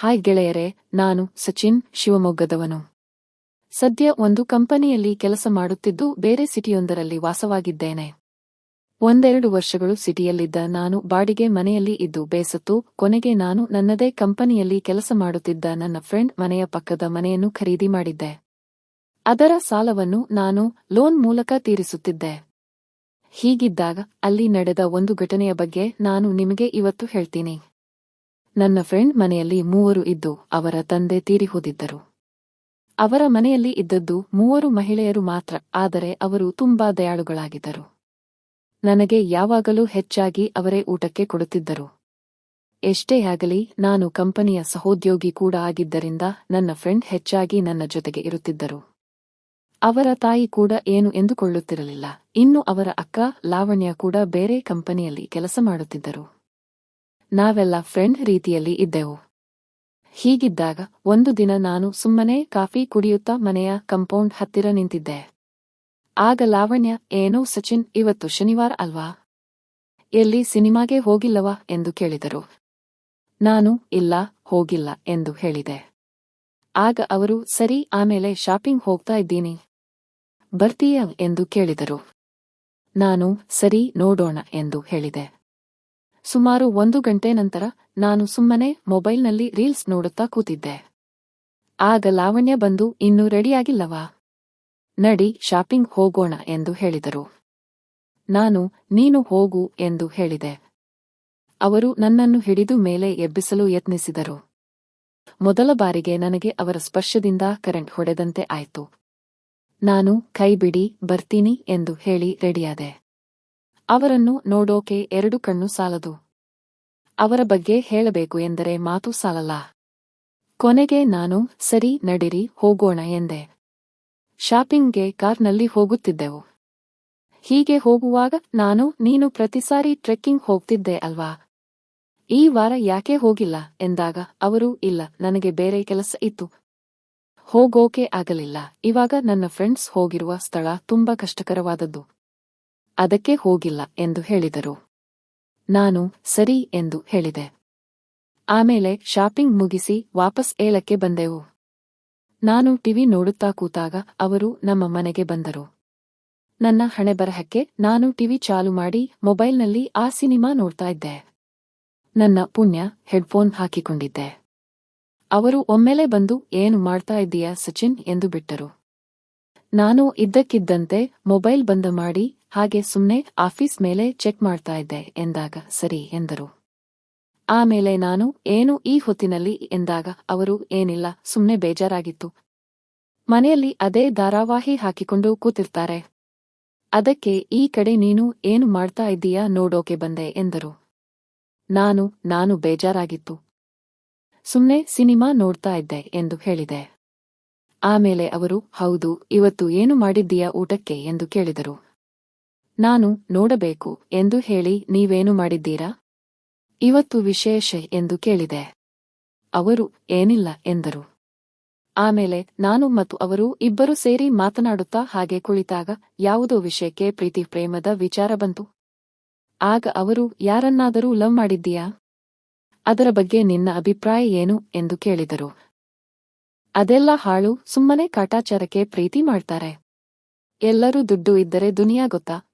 Hi ಗೆಳೆಯರೆ, ನಾನು ಸಚಿನ್ ಶಿವಮೊಗ್ಗದವನು. ಸದ್ಯ ಒಂದು ಕಂಪನಿಯಲ್ಲಿ ಕೆಲಸ ಮಾಡುತ್ತಿದ್ದು ಬೇರೆ ಸಿಟಿಯೊಂದರಲ್ಲಿ ವಾಸವಾಗಿದ್ದೇನೆ. ಒಂದೆರಡು ವರ್ಷಗಳು ಸಿಟಿಯಲ್ಲಿದ್ದ ನಾನು ಬಾಡಿಗೆ ಮನೆಯಲ್ಲಿ ಇದ್ದು ಬೇಸತ್ತು, ಕೊನೆಗೆ ನಾನು ನನ್ನದೇ ಕಂಪನಿಯಲ್ಲಿ ಕೆಲಸ ಮಾಡುತ್ತಿದ್ದ ನನ್ನ ಫ್ರೆಂಡ್ ಮನೆಯ ಪಕ್ಕದ ಮನೆಯನ್ನು ಖರೀದಿ ಮಾಡಿದ್ದೆ. ಅದರ ಸಾಲವನ್ನು ನಾನು ಲೋನ್ ಮೂಲಕ ತೀರಿಸುತ್ತಿದ್ದೆ. ಹೀಗಿದ್ದಾಗ ಅಲ್ಲಿ ನಡೆದ ಒಂದು ಘಟನೆಯ ಬಗ್ಗೆ ನಾನು ನಿಮಗೆ ಇವತ್ತು ಹೇಳ್ತೀನಿ. ನನ್ನ ಫ್ರೆಂಡ್ ಮನೆಯಲ್ಲಿ ಮೂವರು ಇದ್ದು ಅವರ ತಂದೆ ತೀರಿಹೋದಿದ್ದರು ಅವರ ಮನೆಯಲ್ಲಿ ಇದ್ದದ್ದು ಮೂವರು ಮಹಿಳೆಯರು ಮಾತ್ರ, ಆದರೆ ಅವರು ತುಂಬಾ ದಯಾಳುಗಳಾಗಿದ್ದರು. ನನಗೆ ಯಾವಾಗಲೂ ಹೆಚ್ಚಾಗಿ ಅವರೇ ಊಟಕ್ಕೆ ಕೊಡುತ್ತಿದ್ದರು. ಎಷ್ಟೇ ಆಗಲಿ, ನಾನು ಕಂಪನಿಯ ಸಹೋದ್ಯೋಗಿ ಕೂಡ ಆಗಿದ್ದರಿಂದ ನನ್ನ ಫ್ರೆಂಡ್ ಹೆಚ್ಚಾಗಿ ನನ್ನ ಜೊತೆಗೆ ಇರುತ್ತಿದ್ದರು. ಅವರ ತಾಯಿ ಕೂಡ ಏನು ಎಂದುಕೊಳ್ಳುತ್ತಿರಲಿಲ್ಲ. ಇನ್ನು ಅವರ ಅಕ್ಕ ಲಾವಣ್ಯ ಕೂಡ ಬೇರೆ ಕಂಪನಿಯಲ್ಲಿ ಕೆಲಸ ಮಾಡುತ್ತಿದ್ದರು. ನಾವೆಲ್ಲ ಫ್ರೆಂಡ್ ರೀತಿಯಲ್ಲಿ ಇದ್ದೆವು. ಹೀಗಿದ್ದಾಗ ಒಂದು ದಿನ ನಾನು ಸುಮ್ಮನೆ ಕಾಫಿ ಕುಡಿಯುತ್ತಾ ಮನೆಯ ಕಂಪೌಂಡ್ ಹತ್ತಿರ ನಿಂತಿದ್ದೆ. ಆಗ ಲಾವಣ್ಯ, ಏನೋ ಸಚಿನ್, ಇವತ್ತು ಶನಿವಾರ ಅಲ್ವಾ? ಎಲ್ಲಿ ಸಿನಿಮಾಗೆ ಹೋಗಿಲ್ಲವಾ? ಎಂದು ಕೇಳಿದರು. ನಾನು, ಇಲ್ಲ, ಹೋಗಿಲ್ಲ, ಎಂದು ಹೇಳಿದೆ. ಆಗ ಅವರು, ಸರಿ, ಆಮೇಲೆ ಶಾಪಿಂಗ್ ಹೋಗ್ತಾ ಇದ್ದೀನಿ. ಬರ್ತೀಯ? ಎಂದು ಕೇಳಿದರು. ನಾನು, ಸರಿ, ನೋಡೋಣ, ಎಂದು ಹೇಳಿದೆ. ಸುಮಾರು ಒಂದು ಗಂಟೆ ನಂತರ ನಾನು ಸುಮ್ಮನೆ ಮೊಬೈಲ್ನಲ್ಲಿ ರೀಲ್ಸ್ ನೋಡುತ್ತಾ ಕೂತಿದ್ದೆ. ಆಗ ಲಾವಣ್ಯ ಬಂದು, ಇನ್ನೂ ರೆಡಿಯಾಗಿಲ್ಲವಾ? ನಡಿ, ಶಾಪಿಂಗ್ ಹೋಗೋಣ, ಎಂದು ಹೇಳಿದರು. ನಾನು, ನೀನು ಹೋಗು, ಎಂದು ಹೇಳಿದೆ. ಅವರು ನನ್ನನ್ನು ಹಿಡಿದು ಮೇಲೆ ಎಬ್ಬಿಸಲು ಯತ್ನಿಸಿದರು. ಮೊದಲ ಬಾರಿಗೆ ನನಗೆ ಅವರ ಸ್ಪರ್ಶದಿಂದ ಕರೆಂಟ್ ಹೊಡೆದಂತೆ ಆಯಿತು. ನಾನು ಕೈಬಿಡಿ ಬರ್ತೀನಿ, ಎಂದು ಹೇಳಿ ರೆಡಿಯಾದೆ. ಅವರನ್ನು ನೋಡೋಕೆ ಎರಡು ಕಣ್ಣು ಸಾಲದು. ಅವರ ಬಗ್ಗೆ ಹೇಳಬೇಕು ಎಂದರೆ ಮಾತು ಸಾಲಲ್ಲ. ಕೊನೆಗೆ ನಾನು, ಸರಿ, ನಡಿರಿ, ಹೋಗೋಣ ಎಂದೆ. ಶಾಪಿಂಗ್ಗೆ ಕಾರ್ನಲ್ಲಿ ಹೋಗುತ್ತಿದ್ದೆವು. ಹೀಗೆ ಹೋಗುವಾಗ ನಾನು, ನೀನು ಪ್ರತಿ ಸಾರಿ ಟ್ರೆಕ್ಕಿಂಗ್ ಹೋಗ್ತಿದ್ದೆ ಅಲ್ವಾ? ಈ ವಾರ ಯಾಕೆ ಹೋಗಿಲ್ಲ? ಎಂದಾಗ, ಅವರು, ಇಲ್ಲ, ನನಗೆ ಬೇರೆ ಕೆಲಸ ಇತ್ತು. ಹೋಗೋಕೆ ಆಗಲಿಲ್ಲ. ಇವಾಗ ನನ್ನ ಫ್ರೆಂಡ್ಸ್ ಹೋಗಿರುವ ಸ್ಥಳ ತುಂಬಾ ಕಷ್ಟಕರವಾದದ್ದು. ಅದಕ್ಕೆ ಹೋಗಿಲ್ಲ ಎಂದು ಹೇಳಿದರು. ನಾನು ಸರಿ ಎಂದು ಹೇಳಿದೆ. ಆಮೇಲೆ ಶಾಪಿಂಗ್ ಮುಗಿಸಿ ವಾಪಸ್ ಏಳಕ್ಕೆ ಬಂದೆವು. ನಾನು ಟಿವಿ ನೋಡುತ್ತಾ ಕೂತಾಗ ಅವರು ನಮ್ಮ ಮನೆಗೆ ಬಂದರು. ನನ್ನ ಹಣೆ ಬರಹಕ್ಕೆ ನಾನು ಟಿವಿ ಚಾಲು ಮಾಡಿ ಮೊಬೈಲ್ನಲ್ಲಿ ಆ ಸಿನಿಮಾ ನೋಡ್ತಾ ಇದ್ದೆ. ನನ್ನ ಪುಣ್ಯ ಹೆಡ್ಫೋನ್ ಹಾಕಿಕೊಂಡಿದ್ದೆ. ಅವರು ಒಮ್ಮೆಲೆ ಬಂದು, ಏನು ಮಾಡ್ತಾ ಇದ್ದೀಯಾ ಸಚಿನ್? ಎಂದು ಬಿಟ್ಟರು. ನಾನು ಇದ್ದಕ್ಕಿದ್ದಂತೆ ಮೊಬೈಲ್ ಬಂದ ಮಾಡಿ ಹಾಗೆ ಸುಮ್ನೆ ಆಫೀಸ್ ಮೇಲೆ ಚೆಕ್ ಮಾಡ್ತಾ ಇದ್ದೆ ಎಂದಾಗ, ಸರಿ ಎಂದರು. ಆಮೇಲೆ ನಾನು, ಏನು ಈ ಹೊತ್ತಿನಲ್ಲಿ ಎಂದಾಗ ಅವರು, ಏನಿಲ್ಲ, ಸುಮ್ನೆ ಬೇಜಾರಾಗಿತ್ತು. ಮನೆಯಲ್ಲಿ ಅದೇ ಧಾರಾವಾಹಿ ಹಾಕಿಕೊಂಡು ಕೂತಿರ್ತಾರೆ. ಅದಕ್ಕೆ, ಈ ಕಡೆ ನೀನು ಏನು ಮಾಡ್ತಾ ಇದ್ದೀಯಾ ನೋಡೋಕೆ ಬಂದೆ ಎಂದರು. ನಾನು ನಾನು ಬೇಜಾರಾಗಿತ್ತು. ಸುಮ್ನೆ ಸಿನಿಮಾ ನೋಡ್ತಾ ಇದ್ದೆ ಎಂದು ಹೇಳಿದೆ. ಆಮೇಲೆ ಅವರು, ಹೌದು, ಇವತ್ತು ಏನು ಮಾಡಿದ್ದೀಯಾ ಊಟಕ್ಕೆ ಎಂದು ಕೇಳಿದರು. ನಾನು ನೋಡಬೇಕು ಎಂದು ಹೇಳಿ ನೀವೇನು ಮಾಡಿದ್ದೀರಾ? ಇವತ್ತು ವಿಶೇಷ ಎಂದು ಕೇಳಿದೆ. ಅವರು, ಏನಿಲ್ಲ ಎಂದರು. ಆಮೇಲೆ ನಾನು ಮತ್ತು ಅವರು ಇಬ್ಬರು ಸೇರಿ ಮಾತನಾಡುತ್ತಾ ಹಾಗೆ ಕುಳಿತಾಗ ಯಾವುದೋ ವಿಷಯಕ್ಕೆ ಪ್ರೀತಿ ಪ್ರೇಮದ ವಿಚಾರ ಬಂತು. ಆಗ ಅವರು, ಯಾರನ್ನಾದರೂ ಲವ್ ಮಾಡಿದ್ದೀಯಾ? ಅದರ ಬಗ್ಗೆ ನಿನ್ನ ಅಭಿಪ್ರಾಯ ಏನು? ಎಂದು ಕೇಳಿದರು. ಅದೆಲ್ಲ ಹಾಳು, ಸುಮ್ಮನೆ ಕಾಟಾಚಾರಕ್ಕೆ ಪ್ರೀತಿ ಮಾಡ್ತಾರೆ. ಎಲ್ಲರೂ ದುಡ್ಡು ಇದ್ದರೆ ದುನಿಯಾ ಗೊತ್ತಾ?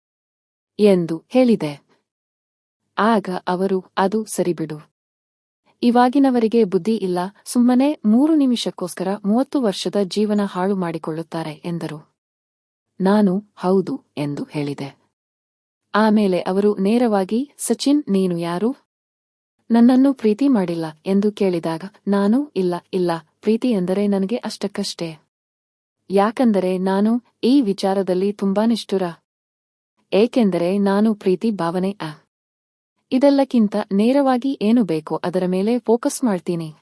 ಎಂದು ಹೇಳಿದೆ. ಆಗ ಅವರು, ಅದು ಸರಿಬಿಡು. ಇವಾಗಿನವರಿಗೆ ಬುದ್ಧಿ ಇಲ್ಲ, ಸುಮ್ಮನೆ ಮೂರು ನಿಮಿಷಕ್ಕೋಸ್ಕರ ಮೂವತ್ತು ವರ್ಷದ ಜೀವನ ಹಾಳು ಮಾಡಿಕೊಳ್ಳುತ್ತಾರೆ, ಎಂದರು. ನಾನು, ಹೌದು, ಎಂದು ಹೇಳಿದೆ. ಆಮೇಲೆ ಅವರು ನೇರವಾಗಿ, ಸಚಿನ್, ನೀನು ಯಾರು? ನನ್ನನ್ನು ಪ್ರೀತಿ ಮಾಡಿಲ್ಲ, ಎಂದು ಕೇಳಿದಾಗ, ನಾನು, ಇಲ್ಲ ಇಲ್ಲ, ಪ್ರೀತಿ ಎಂದರೆ ನನಗೆ ಅಷ್ಟಕ್ಕಷ್ಟೇ. ಯಾಕಂದರೆ ನಾನು, ಈ ವಿಚಾರದಲ್ಲಿ ತುಂಬಾ ನಿಷ್ಠುರ. ಏಕೆಂದರೆ ನಾನು ಪ್ರೀತಿ ಭಾವನೆ ಅ ಇದೆಲ್ಲಕ್ಕಿಂತ ನೇರವಾಗಿ ಏನು ಬೇಕೋ ಅದರ ಮೇಲೆ ಫೋಕಸ್ ಮಾಡ್ತೀನಿ.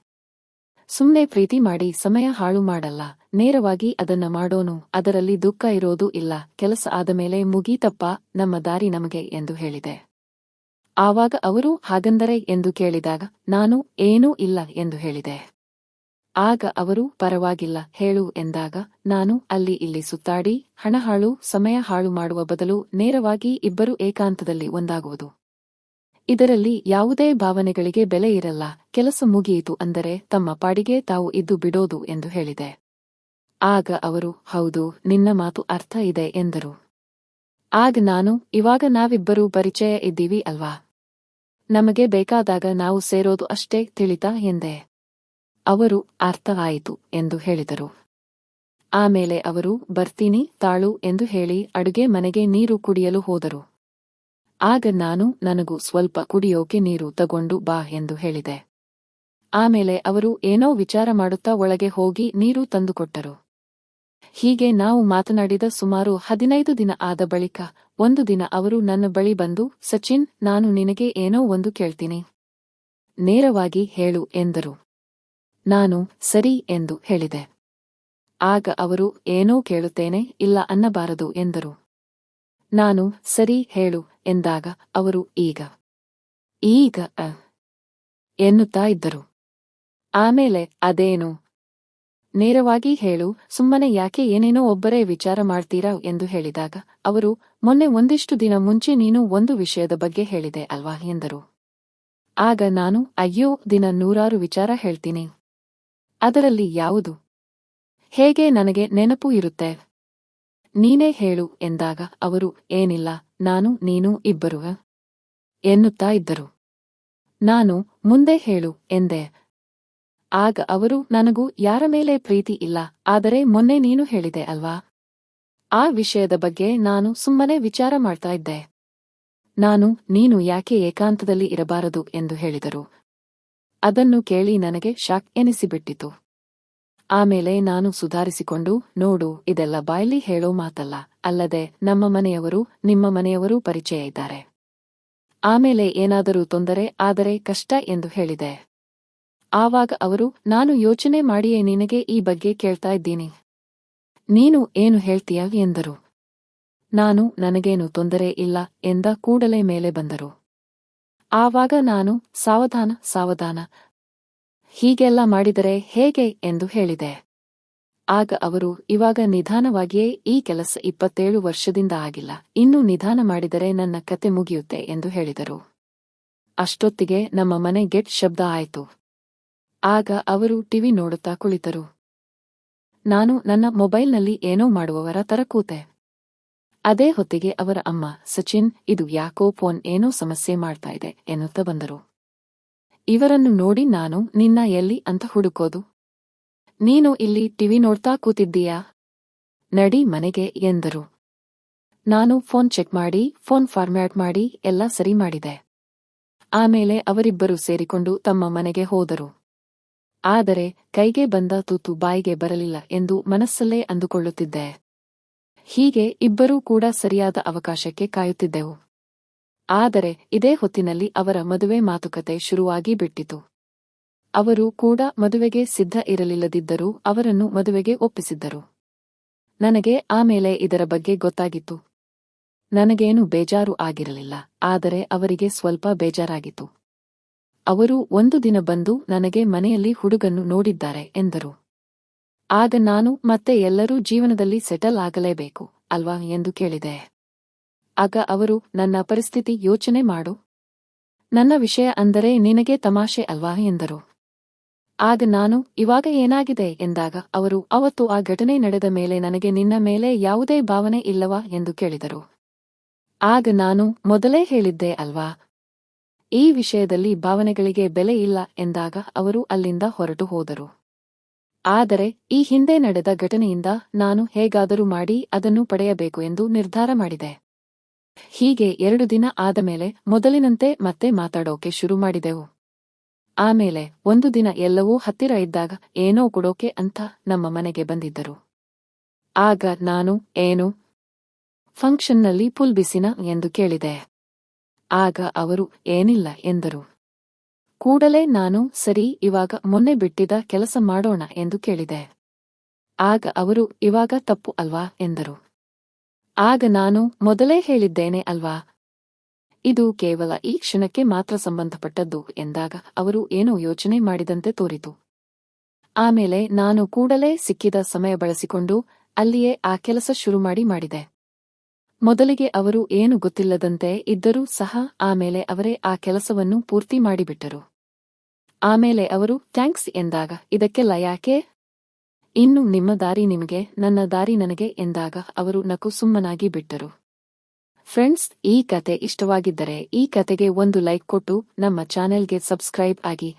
ಸುಮ್ಮನೆ ಪ್ರೀತಿ ಮಾಡಿ ಸಮಯ ಹಾಳು ಮಾಡಲ್ಲ, ನೇರವಾಗಿ ಅದನ್ನ ಮಾಡೋನು, ಅದರಲ್ಲಿ ದುಃಖ ಇರೋದು ಇಲ್ಲ, ಕೆಲಸ ಆದಮೇಲೆ ಮುಗೀತಪ್ಪ, ನಮ್ಮ ದಾರಿ ನಮಗೆ ಎಂದು ಹೇಳಿದೆ. ಆವಾಗ ಅವರು ಹಾಗಂದರೆ ಎಂದು ಕೇಳಿದಾಗ, ನಾನು ಏನೂ ಇಲ್ಲ ಎಂದು ಹೇಳಿದೆ. ಆಗ ಅವರು, ಪರವಾಗಿಲ್ಲ, ಹೇಳು ಎಂದಾಗ, ನಾನು ಅಲ್ಲಿ ಇಲ್ಲಿ ಸುತ್ತಾಡಿ, ಹಣ ಹಾಳು, ಸಮಯ ಹಾಳು ಮಾಡುವ ಬದಲು ನೇರವಾಗಿ ಇಬ್ಬರು ಏಕಾಂತದಲ್ಲಿ ಒಂದಾಗುವುದು. ಇದರಲ್ಲಿ ಯಾವುದೇ ಭಾವನೆಗಳಿಗೆ ಬೆಲೆ ಇರಲ್ಲ, ಕೆಲಸ ಮುಗಿಯಿತು ಅಂದರೆ ತಮ್ಮ ಪಾಡಿಗೆ ತಾವು ಇದ್ದು ಬಿಡೋದು ಎಂದು ಹೇಳಿದೆ. ಆಗ ಅವರು, ಹೌದು, ನಿನ್ನ ಮಾತು ಅರ್ಥ ಇದೆ ಎಂದರು. ಆಗ ನಾನು, ಇವಾಗ ನಾವಿಬ್ಬರೂ ಪರಿಚಯ ಇದ್ದೀವಿ ಅಲ್ವಾ? ನಮಗೆ ಬೇಕಾದಾಗ ನಾವು ಸೇರೋದು ಅಷ್ಟೇ ತಿಳಿತಾ ಎಂದೆ. ಅವರು ಅರ್ಥವಾಯಿತು ಎಂದು ಹೇಳಿದರು. ಆಮೇಲೆ ಅವರು, ಬರ್ತೀನಿ, ತಾಳು ಎಂದು ಹೇಳಿ ಅಡುಗೆ ಮನೆಗೆ ನೀರು ಕುಡಿಯಲು ಹೋದರು. ಆಗ ನಾನು, ನನಗೂ ಸ್ವಲ್ಪ ಕುಡಿಯೋಕೆ ನೀರು ತಗೊಂಡು ಬಾ ಎಂದು ಹೇಳಿದೆ. ಆಮೇಲೆ ಅವರು ಏನೋ ವಿಚಾರ ಮಾಡುತ್ತಾ ಒಳಗೆ ಹೋಗಿ ನೀರು ತಂದುಕೊಟ್ಟರು. ಹೀಗೆ ನಾವು ಮಾತನಾಡಿದ ಸುಮಾರು ಹದಿನೈದು ದಿನ ಆದ ಬಳಿಕ, ಒಂದು ದಿನ ಅವರು ನನ್ನ ಬಳಿ ಬಂದು, ಸಚಿನ್, ನಾನು ನಿನಗೆ ಏನೋ ಒಂದು ಕೇಳ್ತೀನಿ. ನೇರವಾಗಿ ಹೇಳು ಎಂದರು. ನಾನು ಸರಿ ಎಂದು ಹೇಳಿದೆ. ಆಗ ಅವರು, ಏನೋ ಕೇಳುತ್ತೇನೆ ಇಲ್ಲ ಅನ್ನಬಾರದು ಎಂದರು. ನಾನು ಸರಿ ಹೇಳು ಎಂದಾಗ ಅವರು ಈಗ. ಈಗ, ಅ, ಎನ್ನುತ್ತಾ ಇದ್ದರು. ಆಮೇಲೆ ಅದೇನು? ನೇರವಾಗಿ ಹೇಳು, ಸುಮ್ಮನೆ ಯಾಕೆ ಏನೇನೋ ಒಬ್ಬರೇ ವಿಚಾರ ಮಾಡ್ತೀರಾ ಎಂದು ಹೇಳಿದಾಗ ಅವರು, ಮೊನ್ನೆ ಒಂದಿಷ್ಟು ದಿನ ಮುಂಚೆ ನೀನು ಒಂದು ವಿಷಯದ ಬಗ್ಗೆ ಹೇಳಿದೆ ಅಲ್ವಾ ಎಂದರು. ಆಗ ನಾನು, ಅಯ್ಯೋ, ದಿನ ನೂರಾರು ವಿಚಾರ ಹೇಳ್ತೀನಿ. ಅದರಲ್ಲಿ ಯಾವುದು? ಹೇಗೆ ನನಗೆ ನೆನಪು ಇರುತ್ತೆ? ನೀನೇ ಹೇಳು ಎಂದಾಗ ಅವರು, ಏನಿಲ್ಲ, ನಾನು, ನೀನು ಇಬ್ಬರು ಎನ್ನುತ್ತಾ ಇದ್ದರು. ನಾನು, ಮುಂದೆ ಹೇಳು, ಎಂದೆ. ಆಗ ಅವರು, ನನಗೂ ಯಾರ ಮೇಲೆ ಪ್ರೀತಿ ಇಲ್ಲ, ಆದರೆ ಮೊನ್ನೆ ನೀನು ಹೇಳಿದೆ ಅಲ್ವಾ? ಆ ವಿಷಯದ ಬಗ್ಗೆ ನಾನು ಸುಮ್ಮನೆ ವಿಚಾರ ಮಾಡ್ತಾ ಇದ್ದೆ. ನಾನು, ನೀನು ಯಾಕೆ ಏಕಾಂತದಲ್ಲಿ ಇರಬಾರದು ಎಂದು ಹೇಳಿದರು. ಅದನ್ನು ಕೇಳಿ ನನಗೆ ಶಾಕ್ ಎನಿಸಿಬಿಟ್ಟಿತು. ಆಮೇಲೆ ನಾನು ಸುಧಾರಿಸಿಕೊಂಡು, ನೋಡು, ಇದೆಲ್ಲ ಬಾಯ್ಲಿ ಹೇಳೋ ಮಾತಲ್ಲ, ಅಲ್ಲದೆ ನಮ್ಮ ಮನೆಯವರು, ನಿಮ್ಮ ಮನೆಯವರೂ ಪರಿಚಯ ಇದ್ದಾರೆ. ಆಮೇಲೆ ಏನಾದರೂ ತೊಂದರೆ ಆದರೆ ಕಷ್ಟ ಎಂದು ಹೇಳಿದೆ. ಆವಾಗ ಅವರು, ನಾನು ಯೋಚನೆ ಮಾಡಿಯೇ ನಿನಗೆ ಈ ಬಗ್ಗೆ ಕೇಳ್ತಾ ಇದ್ದೀನಿ. ನೀನು ಏನು ಹೇಳ್ತೀಯ ಎಂದರು. ನಾನು, ನನಗೇನು ತೊಂದರೆ ಇಲ್ಲ ಎಂದ ಕೂಡಲೇ ಮೇಲೆ ಬಂದರು. ಆವಾಗ ನಾನು ಸಾವಧಾನ ಸಾವಧಾನ. ಹೀಗೆಲ್ಲ ಮಾಡಿದರೆ ಹೇಗೆ ಎಂದು ಹೇಳಿದೆ. ಆಗ ಅವರು ಇವಾಗ ನಿಧಾನವಾಗಿಯೇ ಈ ಕೆಲಸ ಇಪ್ಪತ್ತೇಳು ವರ್ಷದಿಂದ ಆಗಿಲ್ಲ. ಇನ್ನೂ ನಿಧಾನ ಮಾಡಿದರೆ ನನ್ನ ಕತೆ ಮುಗಿಯುತ್ತೆ ಎಂದು ಹೇಳಿದರು. ಅಷ್ಟೊತ್ತಿಗೆ ನಮ್ಮ ಮನೆ ಗೆಟ್ ಶಬ್ದ ಆಯಿತು. ಆಗ ಅವರು ಟಿವಿ ನೋಡುತ್ತಾ ಕುಳಿತರು. ನಾನು ನನ್ನ ಮೊಬೈಲ್ನಲ್ಲಿ ಏನೋ ಮಾಡುವವರ ತರ ಕೂತೆ ಅದೇ ಹೊತ್ತಿಗೆ ಅವರ ಅಮ್ಮ, ಸಚಿನ್, ಇದು ಯಾಕೋ ಫೋನ್ ಏನೋ ಸಮಸ್ಯೆ ಮಾಡ್ತಾ ಇದೆ ಎನ್ನುತ್ತಾ ಬಂದರು. ಇವರನ್ನು ನೋಡಿ ನಾನು ನಿನ್ನ ಎಲ್ಲಿ ಅಂತ ಹುಡುಕೋದು? ನೀನು ಇಲ್ಲಿ ಟಿವಿ ನೋಡ್ತಾ ಕೂತಿದ್ದೀಯಾ? ನಡಿ ಮನೆಗೆ ಎಂದರು. ನಾನು ಫೋನ್ ಚೆಕ್ ಮಾಡಿ, ಫೋನ್ ಫಾರ್ಮ್ಯಾಟ್ ಮಾಡಿ ಎಲ್ಲ ಸರಿ ಮಾಡಿದೆ. ಆಮೇಲೆ ಅವರಿಬ್ಬರು ಸೇರಿಕೊಂಡು ತಮ್ಮ ಮನೆಗೆ ಹೋದರು. ಆದರೆ ಕೈಗೆ ಬಂದ ತೂತು ಬಾಯಿಗೆ ಬರಲಿಲ್ಲ ಎಂದು ಮನಸ್ಸಲ್ಲೇ ಅಂದುಕೊಳ್ಳುತ್ತಿದ್ದೆ. ಹೀಗೆ ಇಬ್ಬರೂ ಕೂಡ ಸರಿಯಾದ ಅವಕಾಶಕ್ಕೆ ಕಾಯುತ್ತಿದ್ದೆವು. ಆದರೆ ಇದೇ ಹೊತ್ತಿನಲ್ಲಿ ಅವರ ಮದುವೆ ಮಾತುಕತೆ ಶುರುವಾಗಿ ಬಿಟ್ಟಿತು. ಅವರು ಕೂಡ ಮದುವೆಗೆ ಸಿದ್ಧ ಇರಲಿಲ್ಲದಿದ್ದರೂ ಅವರನ್ನು ಮದುವೆಗೆ ಒಪ್ಪಿಸಿದ್ದರು. ನನಗೆ ಆಮೇಲೆ ಇದರ ಬಗ್ಗೆ ಗೊತ್ತಾಗಿತ್ತು. ನನಗೇನು ಬೇಜಾರು ಆಗಿರಲಿಲ್ಲ, ಆದರೆ ಅವರಿಗೆ ಸ್ವಲ್ಪ ಬೇಜಾರಾಗಿತ್ತು. ಅವರು ಒಂದು ದಿನ ಬಂದು ನನಗೆ ಮನೆಯಲ್ಲಿ ಹುಡುಗನ್ನು ನೋಡಿದ್ದಾರೆ ಎಂದರು. ಆಗ ನಾನು ಮತ್ತೆ ಎಲ್ಲರೂ ಜೀವನದಲ್ಲಿ ಸೆಟಲ್ ಆಗಲೇಬೇಕು, ಅಲ್ವಾ ಎಂದು ಕೇಳಿದೆ. ಆಗ ಅವರು, ನನ್ನ ಪರಿಸ್ಥಿತಿ ಯೋಚನೆ ಮಾಡು. ನನ್ನ ವಿಷಯ ಅಂದರೆ ನಿನಗೆ ತಮಾಷೆ ಅಲ್ವಾ ಎಂದರು. ಆಗ ನಾನು, ಇವಾಗ ಏನಾಗಿದೆ ಎಂದಾಗ ಅವರು, ಅವತ್ತು ಆ ಘಟನೆ ನಡೆದ ಮೇಲೆ ನನಗೆ ನಿನ್ನ ಮೇಲೆ ಯಾವುದೇ ಭಾವನೆ ಇಲ್ಲವಾ ಎಂದು ಕೇಳಿದರು. ಆಗ ನಾನು, ಮೊದಲೇ ಹೇಳಿದ್ದೆ ಅಲ್ವಾ? ಈ ವಿಷಯದಲ್ಲಿ ಭಾವನೆಗಳಿಗೆ ಬೆಲೆ ಇಲ್ಲ ಎಂದಾಗ ಅವರು ಅಲ್ಲಿಂದ ಹೊರಟು ಹೋದರು. ಆದರೆ, ಈ ಹಿಂದೆ ನಡೆದ ಘಟನೆಯಿಂದ ನಾನು ಹೇಗಾದರೂ ಮಾಡಿ ಅದನ್ನು ಪಡೆಯಬೇಕು ಎಂದು ನಿರ್ಧಾರ ಮಾಡಿದೆ. ಹೀಗೆ ಎರಡು ದಿನ ಆದ ಮೇಲೆ ಮೊದಲಿನಂತೆ ಮತ್ತೆ ಮಾತಾಡೋಕೆ ಶುರು ಮಾಡಿದೆವು. ಆಮೇಲೆ ಒಂದು ದಿನ ಎಲ್ಲವೂ ಹತ್ತಿರ ಇದ್ದಾಗ ಏನೋ ಕೊಡೋಕೆ ಅಂತ ನಮ್ಮ ಮನೆಗೆ ಬಂದಿದ್ದರು. ಆಗ ನಾನು, ಏನು? ಫಂಕ್ಷನ್ನಲ್ಲಿ ಪುಲ್ಬಿಸಿನ ಎಂದು ಕೇಳಿದೆ. ಆಗ ಅವರು, ಏನಿಲ್ಲ ಎಂದರು. ಕೂಡಲೇ ನಾನು, ಸರಿ, ಇವಾಗ ಮೊನ್ನೆ ಬಿಟ್ಟಿದ ಕೆಲಸ ಮಾಡೋಣ ಎಂದು ಕೇಳಿದೆ. ಆಗ ಅವರು, ಇವಾಗ ತಪ್ಪು ಅಲ್ವಾ? ಎಂದರು. ಆಗ ನಾನು ಮೊದಲೇ ಹೇಳಿದ್ದೇನೆ ಅಲ್ವಾ? ಇದು ಕೇವಲ ಈ ಕ್ಷಣಕ್ಕೆ ಮಾತ್ರ ಸಂಬಂಧಪಟ್ಟದ್ದು ಎಂದಾಗ ಅವರು ಏನೋ ಯೋಚನೆ ಮಾಡಿದಂತೆ ತೋರಿತು. ಆಮೇಲೆ ನಾನು ಕೂಡಲೇ ಸಿಕ್ಕಿದ ಸಮಯ ಬಳಸಿಕೊಂಡು ಅಲ್ಲಿಯೇ ಆ ಕೆಲಸ ಶುರು ಮಾಡಿ ಮಾಡಿದೆ. ಮೊದಲಿಗೆ ಅವರು ಏನು ಗೊತ್ತಿಲ್ಲದಂತೆ ಇದ್ದರೂ ಸಹ ಆಮೇಲೆ ಅವರೇ ಆ ಕೆಲಸವನ್ನು ಪೂರ್ತಿ ಮಾಡಿಬಿಟ್ಟರು. ಆಮೇಲೆ ಅವರು, ಥ್ಯಾಂಕ್ಸ್ ಎಂದಾಗ, ಇದಕ್ಕೆ ಲಯಾಕೆ ಇನ್ನು ನಿಮ್ಮ ದಾರಿ ನಿಮಗೆ, ನನ್ನ ದಾರಿ ನನಗೆ ಎಂದಾಗ ಅವರು ನಕು ಸುಮ್ಮನಾಗಿ ಬಿಟ್ಟರು. ಫ್ರೆಂಡ್ಸ್, ಈ ಕತೆ ಇಷ್ಟವಾಗಿದ್ದರೆ ಈ ಕತೆಗೆ ಒಂದು ಲೈಕ್ ಕೊಟ್ಟು ನಮ್ಮ ಚಾನೆಲ್ಗೆ ಸಬ್ಸ್ಕ್ರೈಬ್ ಆಗಿ